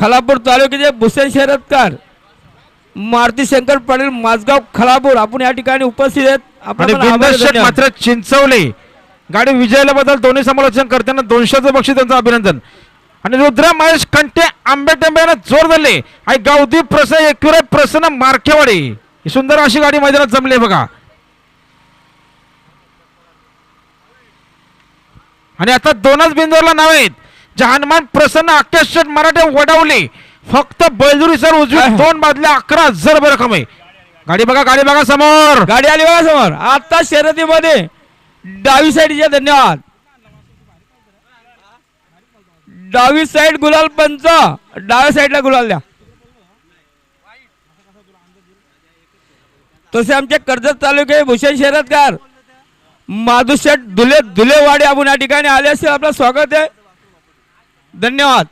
खलापूर तालुक्याचे भूषण शरदकार मारुती शंकर पाटील माझगाव खलापूर. आपण या ठिकाणी उपस्थित आहेत. आपण आणि. मात्र चिंचवले. गाडी विजयाला बद्दल दोन्ही समालोचन करताना दोनशेचं बक्षीस त्यांचं अभिनंदन. आणि रुद्र महेश कंटे आंबेटंब्यानं जोर धरले. आणि गावदी प्रसन्न एकविरा प्रसन्न मार्केवाडी. ही सुंदर अशी गाडी मैदानात जमली बघा. आणि आता दोनच बिंदूला नाव आहेत. जे हनुमान प्रसन्न आकाश शेठ मराठे वडवले. फक्त बैलजुरी सर उजवी. दोन बादल्या अकरा हजार रक्कम आहे गाडी बघा गाडी बघा समोर. गाडी आली बघा समोर. आता शर्यतीमध्ये डावी साईडचे धन्यवाद. डावी साईड गुलाल पंच. डाव्या साईडला गुलाल द्या. तसे आमचे कर्जत तालुके भूषण शरदकार. माधुशेठ धुले धुलेवाडी आपण या ठिकाणी आले असेल आपलं स्वागत आहे. धन्यवाद.